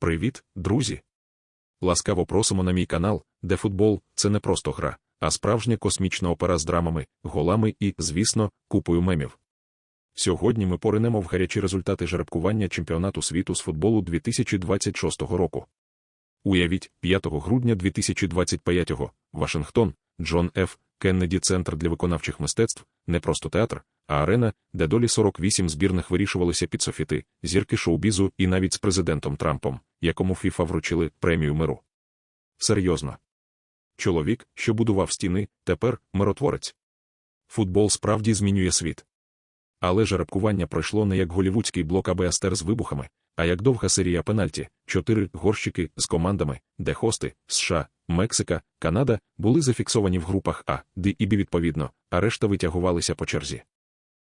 Привіт, друзі! Ласкаво просимо на мій канал, де футбол це не просто гра, а справжня космічна опера з драмами, голами і, звісно, купою мемів. Сьогодні ми поринемо в гарячі результати жеребкування чемпіонату світу з футболу 2026 року. Уявіть, 5 грудня 2025-го, Вашингтон, Джон Ф. Кеннеді Центр для виконавчих мистецтв, не просто театр, а арена, де долі 48 збірних вирішувалися під софіти, зірки шоу-бізу і навіть з президентом Трампом, якому ФІФА вручили премію миру. Серйозно. Чоловік, що будував стіни, тепер миротворець. Футбол справді змінює світ. Але жеребкування пройшло не як голівудський блок АБСТР з вибухами, а як довга серія пенальті, чотири горщики з командами, де хости, США, Мексика, Канада були зафіксовані в групах А, Д і Б відповідно, а решта витягувалися по черзі.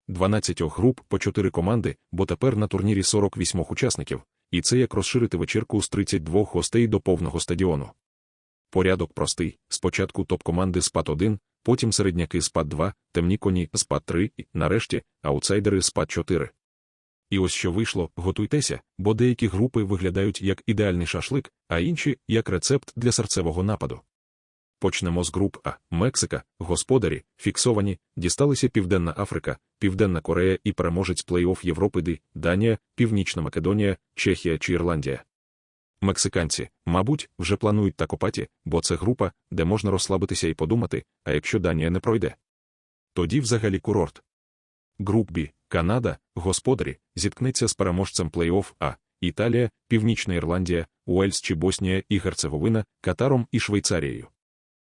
12 груп по 4 команди, бо тепер на турнірі 48 учасників, і це як розширити вечірку з 32 гостей до повного стадіону. Порядок простий: спочатку топ-команди спад 1, потім середняки спад 2, темні коні спад 3 і, нарешті, аутсайдери спад 4. І ось що вийшло, готуйтеся, бо деякі групи виглядають як ідеальний шашлик, а інші як рецепт для серцевого нападу. Почнемо з груп А. Мексика, господарі, фіксовані, дісталися Південна Африка, Південна Корея і переможець плей-офф Європи Д, Данія, Північна Македонія, Чехія чи Ірландія. Мексиканці, мабуть, вже планують такопаті, бо це група, де можна розслабитися і подумати, а якщо Данія не пройде. Тоді взагалі курорт. Груп Б. Канада, господарі, зіткнеться з переможцем плей-офф А, Італія, Північна Ірландія, Уельс чи Боснія і Герцеговина, Катаром і Швейцарією.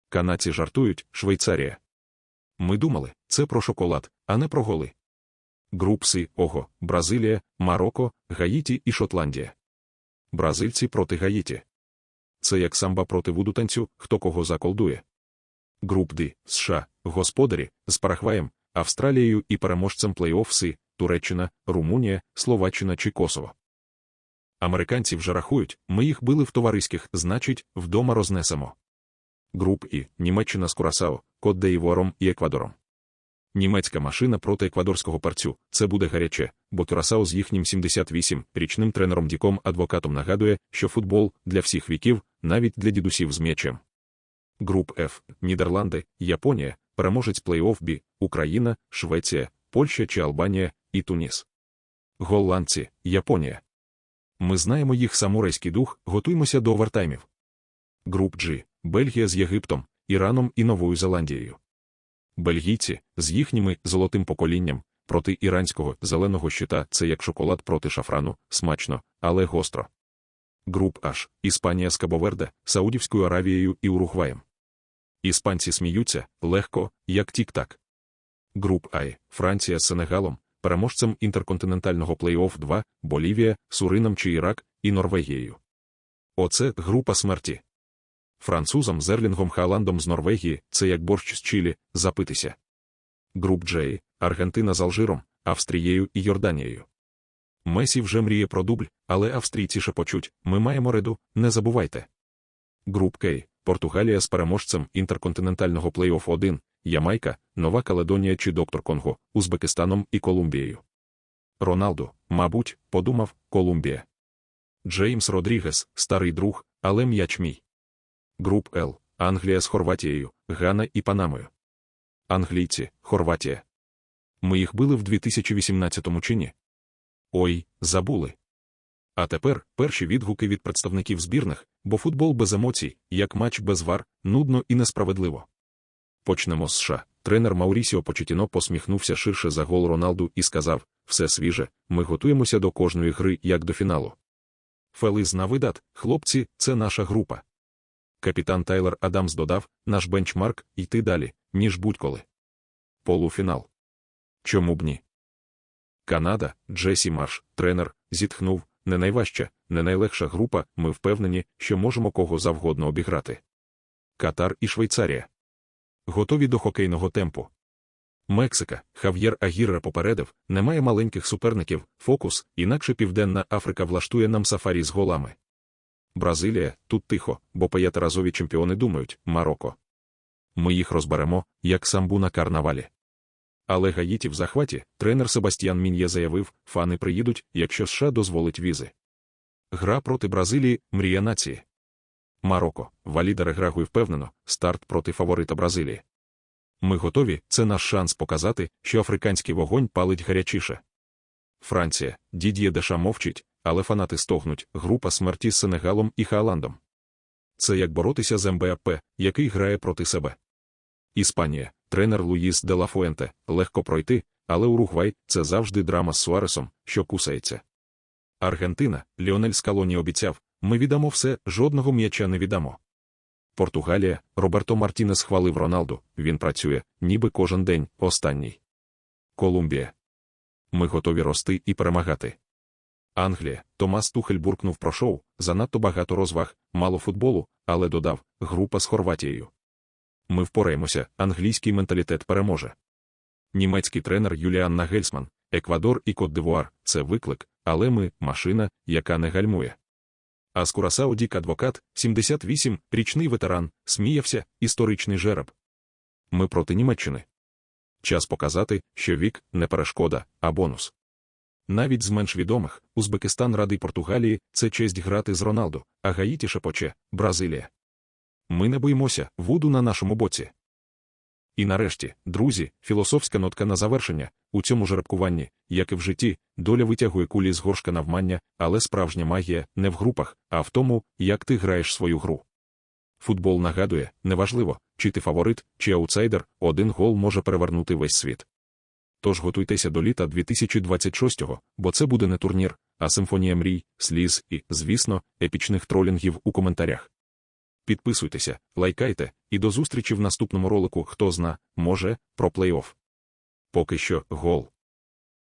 Канадці жартують Швейцарія. Ми думали, це про шоколад, а не про голи. Групси Ого, Бразилія, Марокко, Гаїті і Шотландія. Бразильці проти Гаїті. Це як самба проти вуду танцю, хто кого заколдує. Груп Д, США, господарі, з Парагваєм, Австралією і переможцем плей-офф Си, Туреччина, Румунія, Словаччина чи Косово. Американці вже рахують, ми їх били в товариських, значить, вдома рознесемо. Груп І, Німеччина з Курасао, Кот де Івуаром і Еквадором. Німецька машина проти еквадорського парцю. Це буде гаряче, бо Кюрасао з їхнім 78-річним тренером Діком адвокатом нагадує, що футбол для всіх віків, навіть для дідусів з м'ячем. Груп Ф, Нідерланди, Японія, переможець плей-офф Б, Україна, Швеція, Польща чи Албанія і Туніс. Голландці, Японія. Ми знаємо їх самурайський дух, готуємося до овертаймів. Груп G, Бельгія з Єгиптом, Іраном і Новою Зеландією. Бельгійці з їхніми золотим поколінням проти іранського зеленого щита це як шоколад проти шафрану, смачно, але гостро. Груп H, Іспанія з Кабоверде, Саудівською Аравією і Уругваєм. Іспанці сміються легко, як тік-так. Груп А, Франція з Сенегалом, переможцем інтерконтинентального плей-офф 2, Болівія, Сурином чи Ірак і Норвегією. Оце група смерті. Французам з Ерлінгом Хааландом з Норвегії це як борщ з Чилі, запитися. Груп Джей, Аргентина з Алжиром, Австрією і Йорданією. Месі вже мріє про дубль, але австрійці шепочуть ми маємо реду, не забувайте. Груп Кей, Португалія з переможцем інтерконтинентального плей-офф 1, Ямайка, Нова Каледонія чи Доктор Конго, Узбекистаном і Колумбією. Роналду, мабуть, подумав Колумбія. Джеймс Родрігес, старий друг, але м'яч мій. Груп Л, Англія з Хорватією, Гана і Панамою. Англійці, Хорватія. Ми їх били в 2018 чи ні? Ой, забули. А тепер перші відгуки від представників збірних, бо футбол без емоцій, як матч без вар, нудно і несправедливо. Почнемо з США. Тренер Маурісіо Почетіно посміхнувся ширше за гол Роналду і сказав: все свіже, ми готуємося до кожної гри, як до фіналу. Фелиз на видат, хлопці, це наша група. Капітан Тайлер Адамс додав, наш бенчмарк йти далі, ніж будь-коли. Полуфінал. Чому б ні? Канада, Джесі Марш, тренер, зітхнув не найважча, не найлегша група, ми впевнені, що можемо кого завгодно обіграти. Катар і Швейцарія. Готові до хокейного темпу. Мексика, Хав'єр Агірра попередив, немає маленьких суперників, фокус, інакше Південна Африка влаштує нам сафарі з голами. Бразилія, тут тихо, бо п'ятиразові чемпіони думають Марокко. Ми їх розберемо, як самбу на карнавалі. Але Гаїті в захваті, тренер Себастьян Мін'є заявив, фани приїдуть, якщо США дозволить візи. гра проти Бразилії мрія нації. Марокко, валідери грагу і впевнено, старт проти фаворита Бразилії. Ми готові, це наш шанс показати, що африканський вогонь палить гарячіше. Франція, Дід'є Деша мовчить, але фанати стогнуть, група смерті з Сенегалом і Хааландом. Це як боротися з МБАП, який грає проти себе. Іспанія, тренер Луїс де ла Фуенте, легко пройти, але Уругвай це завжди драма з Суаресом, що кусається. Аргентина, Ліонель Скалоні обіцяв, ми віддамо все, жодного м'яча не віддамо. Португалія, Роберто Мартінес хвалив Роналду, він працює, ніби кожен день, останній. Колумбія. Ми готові рости і перемагати. Англія, Томас Тухель буркнув про шоу, занадто багато розваг, мало футболу, але додав група з Хорватією. Ми впораємося, англійський менталітет переможе. Німецький тренер Юліан Нагельсман, Еквадор і Кот-Дивуар – це виклик, але ми машина, яка не гальмує. А з Курасао Дік адвокат, 78, річний ветеран, сміявся, історичний жереб. Ми проти Німеччини. Час показати, що вік не перешкода, а бонус. Навіть з менш відомих Узбекистан радий Португалії це честь грати з Роналду, а Гаїті шепоче Бразилія. Ми не боїмося, вуду на нашому боці. І нарешті, друзі, філософська нотка на завершення у цьому жеребкуванні, як і в житті, доля витягує кулі з горшка навмання, але справжня магія не в групах, а в тому, як ти граєш свою гру. Футбол нагадує, неважливо, чи ти фаворит, чи аутсайдер, один гол може перевернути весь світ. Тож готуйтеся до літа 2026-го, бо це буде не турнір, а симфонія мрій, сліз і, звісно, епічних тролінгів у коментарях. Підписуйтеся, лайкайте, і до зустрічі в наступному ролику хто зна, може, про плей-офф. Поки що гол.